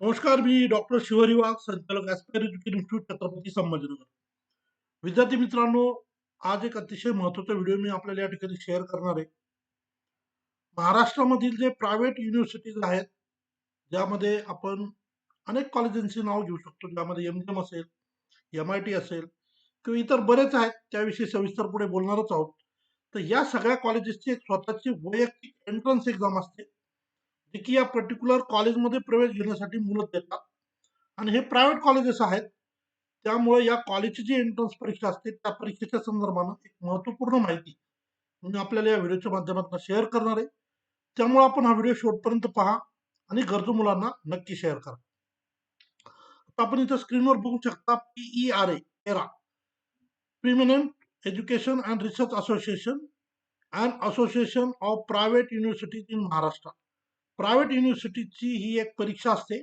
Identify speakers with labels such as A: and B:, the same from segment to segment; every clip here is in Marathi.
A: नमस्कार मी डॉक्टर शिवहरी वाघ संचालक aspire education institute Chhatrapati Sambhajinagar. विद्यार्थी मित्रांनो आज एक अतिशय महत्त्वाचा व्हिडिओ मी आपल्याला या ठिकाणी शेअर करणार आहे. महाराष्ट्रामधील जे प्रायव्हेट युनिव्हर्सिटीज आहेत ज्यामध्ये आपण अनेक कॉलेजांची नाव घेऊ शकतो. ज्यामध्ये एम एम असेल एम आय टी असेल किंवा इतर बरेच आहेत त्याविषयी सविस्तर पुढे बोलणारच आहोत. तर या सगळ्या कॉलेजेसची एक स्वतःची वैयक्तिक एंट्रन्स एक्झाम असते. जे की या पर्टिक्युलर कॉलेजमध्ये प्रवेश घेण्यासाठी मुलं देतात. आणि हे प्रायव्हेट कॉलेजेस आहेत. त्यामुळे या कॉलेजची जी एंट्रन्स परीक्षा असते. त्या परीक्षेच्या संदर्भानं एक महत्त्वपूर्ण माहिती मी आपल्याला या व्हिडिओच्या माध्यमातून शेअर करणार आहे. त्यामुळे आपण हा व्हिडिओ शेवटपर्यंत पहा आणि गरजू मुलांना नक्की शेअर करा. आता आपण इथं स्क्रीनवर बघू शकता P E R A prominent education and research association and association of private universities in Maharashtra private युनिव्हर्सिटीची ही एक परीक्षा असते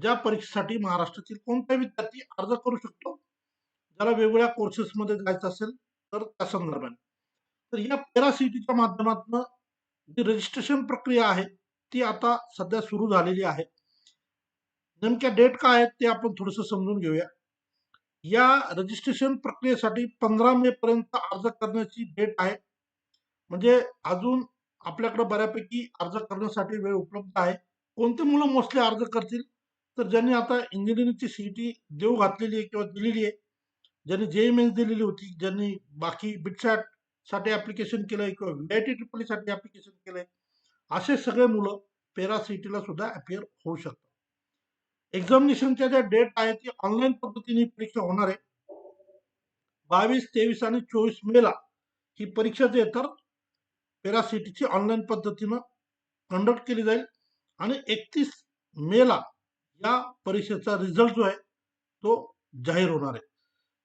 A: ज्या परीक्षेसाठी महाराष्ट्रातील कोणताही विद्यार्थी अर्ज करू शकतो? ज्याला वेगवेगळ्या कोर्सेसमध्ये जायचं असेल तर त्या संदर्भाने तर या पेरा सीटीच्या माध्यमातून जी रजिस्ट्रेशन प्रक्रिया आहे ती आता सध्या सुरू झालेली आहे. नेमक्या डेट काय आहेत ते आपण थोडंसं समजून घेऊया. या रजिस्ट्रेशन प्रक्रियेसाठी पंधरा मे पर्यंत अर्ज करण्याची डेट आहे. म्हणजे अजून आपल्याकडे बऱ्यापैकी अर्ज करण्यासाठी वेळ उपलब्ध आहे. कोणते मुलं मोस्टली अर्ज करतील? तर ज्यांनी आता इंजिनिअरिंगची सीईटी देऊ घातलेली आहे किंवा दिलेली आहे ज्यांनी जे मेन्स दिलेली होती ज्यांनी बाकी बिटसॅटसाठी ऍप्लिकेशन केलंय किंवा व्ही आय टी ट्रिपलसाठी ऍप्लिकेशन केलंय असे सगळे मुलं पेरा सीईटीला सुद्धा अपियर होऊ शकतात. एक्झामिनेशनच्या ज्या डेट आहे ती ऑनलाईन पद्धतीने परीक्षा होणार आहे. बावीस तेवीस आणि चोवीस मेला ही परीक्षा जे तर पॅरासिटीची ऑनलाईन पद्धतीनं कंडक्ट केली जाईल. आणि एकतीस मेला या परीक्षेचा रिझल्ट जो आहे तो जाहीर होणार आहे.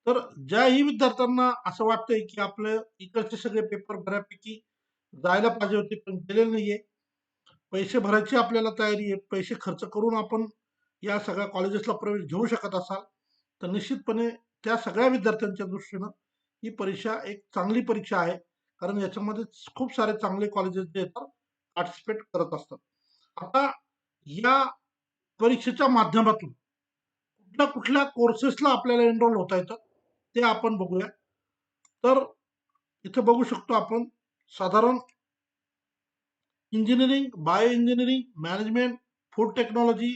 A: तर ज्याही विद्यार्थ्यांना असं वाटतंय की आपले इकडचे सगळे पेपर बऱ्यापैकी जायला पाहिजे होते पण गेलेले नाहीये. पैसे भरायची आपल्याला तयारी आहे. पैसे खर्च करून आपण या सगळ्या कॉलेजेसला प्रवेश घेऊ शकत असाल तर निश्चितपणे त्या सगळ्या विद्यार्थ्यांच्या दृष्टीनं ही परीक्षा एक चांगली परीक्षा आहे. कारण याच्यामध्ये खूप सारे चांगले कॉलेजेस जे येतात पार्टिसिपेट करत असतात. आता या परीक्षेच्या माध्यमातून कुठल्या कुठल्या कोर्सेसला आपल्याला एनरोल होता येतं ते आपण बघूया. तर इथं बघू शकतो आपण साधारण engineering bio engineering management food technology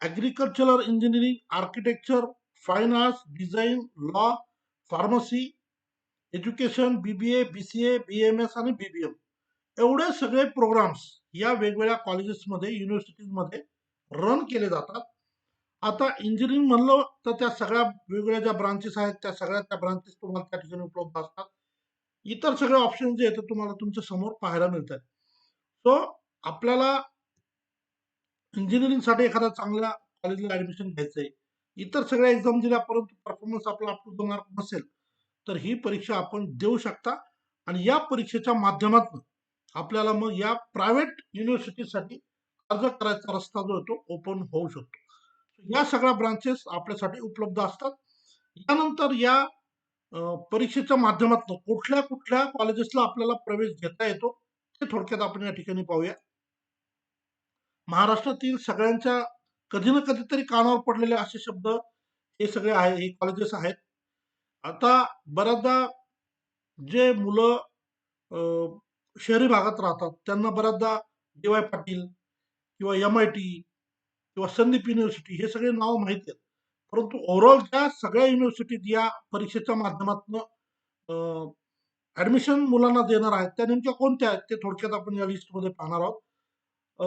A: agricultural engineering architecture fine arts design law pharmacy education BBA BCA BMS आणि बीबीएम एवढे सगळे प्रोग्राम्स या वेगवेगळ्या कॉलेजेसमध्ये युनिव्हर्सिटीजमध्ये रन केले जातात. आता इंजिनिअरिंग म्हणलं तर त्या सगळ्या वेगवेगळ्या ज्या ब्रांचेस आहेत त्या सगळ्या त्या ब्रांचेस तुम्हाला त्या ठिकाणी उपलब्ध असतात. इतर सगळे ऑप्शन जे आहेत तुम्हाला तुमच्यासमोर पाहायला मिळतात. सो आपल्याला इंजिनिअरिंगसाठी एखाद्या चांगल्या कॉलेजला ऍडमिशन घ्यायचं आहे इतर सगळ्या एक्झाम दिल्या परंतु परफॉर्मन्स आपला अप्रूव्ह होणार नसेल. तर ही परीक्षा आपण देऊ शकता. आणि या परीक्षेच्या माध्यमातून आपल्याला मग या प्रायव्हेट युनिव्हर्सिटीसाठी अर्ज करायचा रस्ता जो आहे तो ओपन होऊ शकतो. या सगळ्या ब्रांचेस आपल्यासाठी उपलब्ध असतात. यानंतर या परीक्षेच्या माध्यमातून कुठल्या कुठल्या कॉलेजेसला आपल्याला प्रवेश घेता येतो ते थोडक्यात आपण या ठिकाणी पाहूया. महाराष्ट्रातील सगळ्यांच्या कधी ना कधीतरी कानावर पडलेले असे शब्द हे सगळे आहे हे कॉलेजेस आहेत. आता बऱ्याचदा जे मुलं शहरी भागात राहतात त्यांना बऱ्याचदा डी वाय पाटील किंवा एम आय टी किंवा संदीप युनिव्हर्सिटी हे सगळे नाव माहिती आहेत. परंतु ओव्हरऑल त्या सगळ्या युनिव्हर्सिटीत या परीक्षेच्या माध्यमातून ऍडमिशन मुलांना देणार आहेत त्या नेमक्या कोणत्या आहेत ते थोडक्यात आपण या लिस्टमध्ये पाहणार आहोत.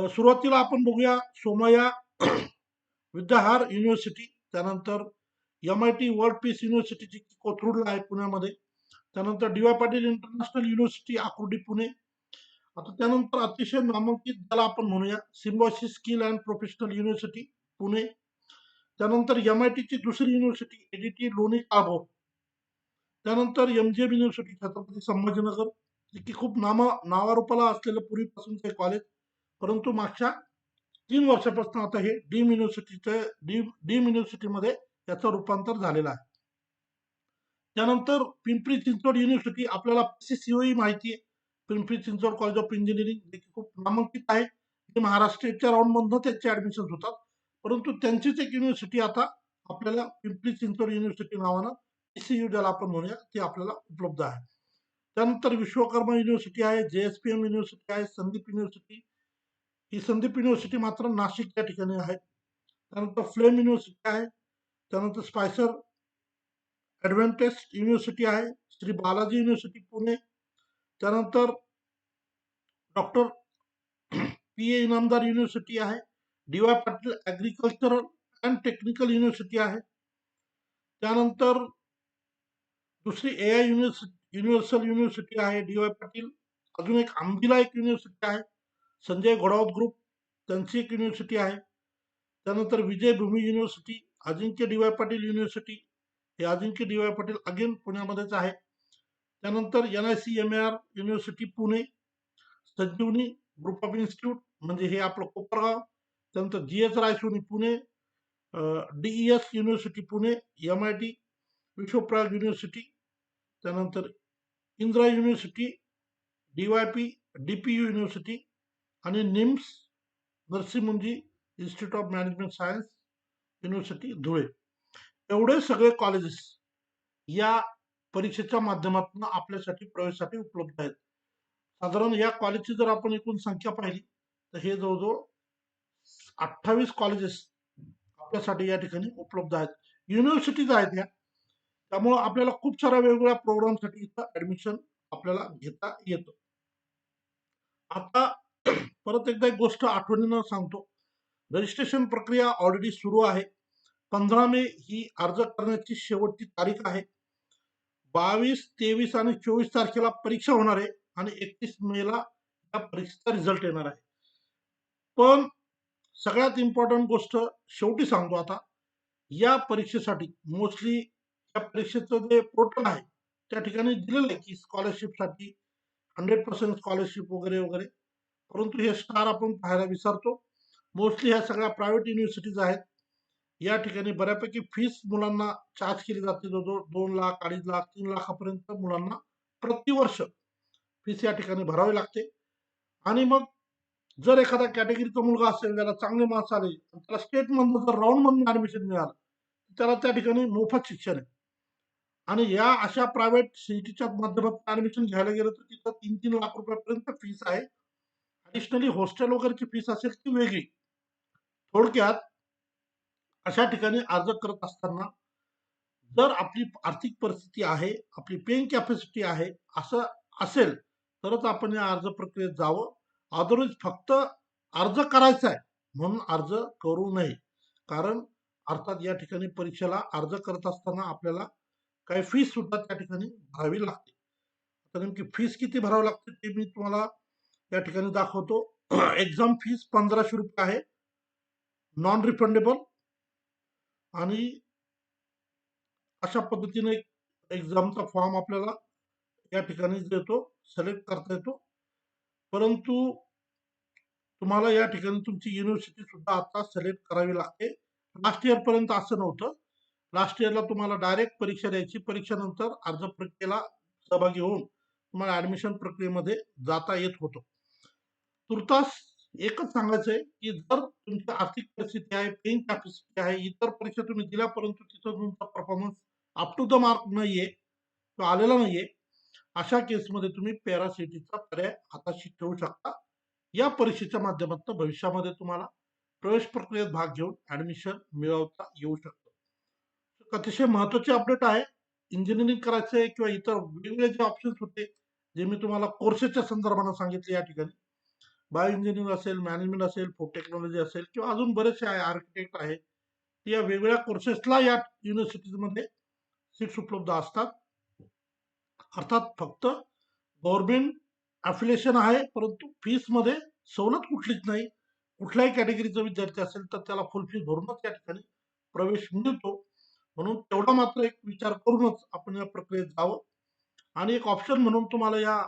A: सुरुवातीला आपण बघूया सोमया विद्याहार युनिव्हर्सिटी त्यानंतर M I T world peace युनिव्हर्सिटीची कोथरूडला आहे पुण्यामध्ये. त्यानंतर D Y Patil international university Akurdi Pune. आता त्यानंतर अतिशय नामांकित ज्याला आपण म्हणूया symbiosis skill and professional university Pune. त्यानंतर एम आय टीची दुसरी युनिव्हर्सिटी एडीटी लोणी काबो त्यानंतर M G M university Chhatrapati Sambhajinagar जे की खूप नामा नावारूपाला असलेलं पूर्वीपासूनचं कॉलेज परंतु मागच्या तीन वर्षापासून आता हे डीम युनिव्हर्सिटीचं डीम डीम युनिव्हर्सिटीमध्ये याचं रूपांतर झालेलं आहे. त्यानंतर पिंपरी चिंचवड युनिव्हर्सिटी आपल्याला सीसीओई माहिती आहे. Pimpri Chinchwad college of engineering खूप नामांकित आहे. महाराष्ट्राच्या राऊंड मधनं त्यांचे ऍडमिशन होतात. परंतु त्यांचीच एक युनिव्हर्सिटी आता आपल्याला पिंपरी चिंचवड युनिव्हर्सिटी नावानं पीसीयू ज्याला आपण म्हणूया ते आपल्याला उपलब्ध आहे. त्यानंतर विश्वकर्मा युनिव्हर्सिटी आहे जेएसपीएम युनिव्हर्सिटी आहे संदीप युनिव्हर्सिटी ही संदीप युनिव्हर्सिटी मात्र नाशिक या ठिकाणी आहे. त्यानंतर फ्लेम युनिव्हर्सिटी आहे. त्यानंतर स्पायसर ॲडव्हेंटेज युनिव्हर्सिटी आहे. श्री बालाजी युनिव्हर्सिटी पुणे. त्यानंतर doctor P A Inamdar university आहे. D Y Patil agricultural and technical university आहे. त्यानंतर दुसरी A I university universal university आहे डी वाय पाटील. अजून एक आंबीला एक युनिव्हर्सिटी आहे. संजय घोडावत ग्रुप त्यांची एक युनिव्हर्सिटी आहे. त्यानंतर Vijaybhoomi university Ajinkya D Y Patil university हे Ajinkya D Y Patil again पुण्यामध्येच आहे. त्यानंतर N I C M A R university Pune Sanjivani group of institute म्हणजे हे आपलं कोपरगाव त्यानंतर G S Raisoni Pune DE S university Pune M I T Vishwaprayag university त्यानंतर Indira university D Y P D P U university आणि NIMS Narsee Monjee institute of management science university Dhule. एवढे सगळे कॉलेजेस या परीक्षेच्या माध्यमातून आपल्यासाठी प्रवेशासाठी उपलब्ध आहेत. साधारण या कॉलेजची जर आपण एकूण संख्या पाहिली तर हे जवळजवळ अठ्ठावीस कॉलेजेस आपल्यासाठी या ठिकाणी उपलब्ध आहेत. युनिव्हर्सिटीज आहेत या. त्यामुळं आपल्याला खूप साऱ्या वेगवेगळ्या प्रोग्रामसाठी इथं ऍडमिशन आपल्याला घेता येतं. आता परत एकदा एक गोष्ट आठवणीनं सांगतो. रजिस्ट्रेशन प्रक्रिया ऑलरेडी सुरू आहे. पंधरा मे ही अर्ज करण्याची शेवटची तारीख आहे. बावीस तेवीस आणि चोवीस तारखेला परीक्षा होणार आहे आणि एकतीस मेला या परीक्षेचा रिझल्ट येणार आहे. पण सगळ्यात इम्पॉर्टंट गोष्ट शेवटी सांगतो आता या परीक्षेसाठी मोस्टली या परीक्षेचं जे पोर्टल आहे त्या ठिकाणी दिलेलं आहे की स्कॉलरशिपसाठी हंड्रेड पर्सेंट स्कॉलरशिप वगैरे वगैरे. परंतु हे स्टार आपण पाहायला विसरतो. मोस्टली ह्या सगळ्या प्रायव्हेट युनिव्हर्सिटीज आहेत. या ठिकाणी बऱ्यापैकी फीस मुलांना चार्ज केली जाते. जवळजवळ दोन लाख अडीच लाख तीन लाखापर्यंत मुलांना प्रतिवर्ष फीस या ठिकाणी भरावी लागते. आणि मग जर एखादा कॅटेगरीचा मुलगा असेल त्याला चांगले मार्क्स आले त्याला स्टेटमधलं जर राऊंड ॲडमिशन मिळालं त्याला त्या ठिकाणी मोफत शिक्षण आहे. आणि या अशा प्रायव्हेट सिटीच्या माध्यमातून ऍडमिशन घ्यायला गेलं तर तिथं तीन तीन लाख रुपयापर्यंत फीस आहे. ॲडिशनली हॉस्टेल वगैरेची फीस असेल ती वेगळी. थोडक्यात अशा ठिकाणी अर्ज करत असताना जर आपली आर्थिक परिस्थिती आहे आपली पेईंग कॅपॅसिटी आहे असं असेल तरच आपण या अर्ज प्रक्रियेत जावं. अदरवाईज फक्त अर्ज करायचा आहे म्हणून अर्ज करू नये. कारण अर्थात या ठिकाणी परीक्षेला अर्ज करत असताना आपल्याला काही फीस सुद्धा त्या ठिकाणी भरावी लागते. तर नेमकी फीस किती भरावी लागते ते मी तुम्हाला या ठिकाणी दाखवतो. एक्झाम फीस पंधराशे रुपये आहे. नॉन रिफंडेबल आणि अशा पद्धतीने एक्झामचा फॉर्म आपल्याला या ठिकाणी देतो सिलेक्ट करता येतो. परंतु तुम्हाला या ठिकाणी तुमची युनिव्हर्सिटी सुद्धा आता सिलेक्ट करावी लागते. लास्ट इयर पर्यंत असं नव्हतं. लास्ट इयरला तुम्हाला डायरेक्ट परीक्षा द्यायची. परीक्षेनंतर अर्ज प्रक्रियेला सहभागी होऊन तुम्हाला ऍडमिशन प्रक्रियेमध्ये जाता येत होतं. तुर्तास एकच सांगायचं आहे की जर तुमची आर्थिक परिस्थिती आहे पेईंग कॅपॅसिटी आहे इतर परीक्षा तुम्ही दिल्या परंतु तिथं तुमचा performance up to the mark नाहीये किंवा आलेला नाहीये अशा केसमध्ये तुम्ही पॅरासिटीचा पर्याय हाताशी ठेवू शकता. या परीक्षेच्या माध्यमातून भविष्यामध्ये तुम्हाला प्रवेश प्रक्रियेत भाग घेऊन ऍडमिशन मिळवता येऊ शकतं. अतिशय महत्त्वाचे अपडेट आहे. इंजिनिअरिंग करायचं आहे किंवा इतर वेगवेगळे जे ऑप्शन्स होते जे मी तुम्हाला कोर्सेसच्या संदर्भानं सांगितले या ठिकाणी बायो इंजिनिअरिंग असेल मॅनेजमेंट असेल फूड टेक्नॉलॉजी असेल किंवा अजून बरेचसे आहे आर्किटेक्ट आहे या वेगवेगळ्या कोर्सेसला या युनिव्हर्सिटीमध्ये सीट्स उपलब्ध असतात. अर्थात फक्त गव्हर्नमेंट अफिलिएशन आहे परंतु फीसमध्ये सवलत कुठलीच नाही. कुठल्याही कॅटेगरीचा विद्यार्थी असेल तर त्याला फुल फीस भरूनच या ठिकाणी प्रवेश मिळतो. म्हणून तेवढा मात्र एक विचार करूनच आपण या प्रक्रियेत जावं. आणि एक ऑप्शन म्हणून तुम्हाला या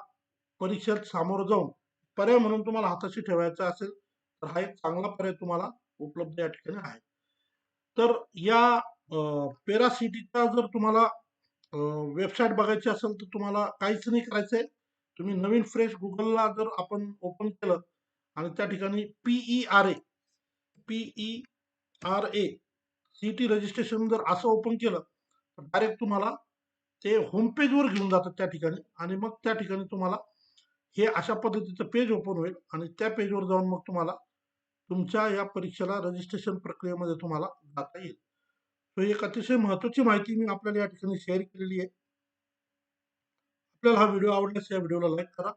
A: परीक्षेत सामोरं जाऊन पर्याय म्हणून तुम्हाला हाताशी ठेवायचा असेल तर हा एक चांगला पर्याय तुम्हाला उपलब्ध या ठिकाणी आहे. तर या पेरासिटीचा जर तुम्हाला वेबसाईट बघायची असेल तर तुम्हाला काहीच नाही करायचंय. तुम्ही नवीन फ्रेश गुगलला जर आपण ओपन केलं आणि त्या ठिकाणी P E R A P E R A C T registration जर असं ओपन केलं तर डायरेक्ट तुम्हाला ते होम पेजवर घेऊन जातात त्या ठिकाणी आणि मग त्या ठिकाणी तुम्हाला हे अशा पद्धतीचं पेज ओपन होईल आणि त्या पेजवर जाऊन मग तुम्हाला तुमच्या या परीक्षेला रजिस्ट्रेशन प्रक्रियेमध्ये तुम्हाला जाता येईल. सो एक अतिशय महत्वाची माहिती मी आपल्याला या ठिकाणी शेअर केलेली आहे. आपल्याला हा व्हिडिओ आवडल्यास या व्हिडिओला लाईक करा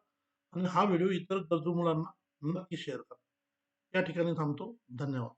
A: आणि हा व्हिडिओ इतर गरजू मुलांना नक्की शेअर करा. या ठिकाणी थांबतो. धन्यवाद.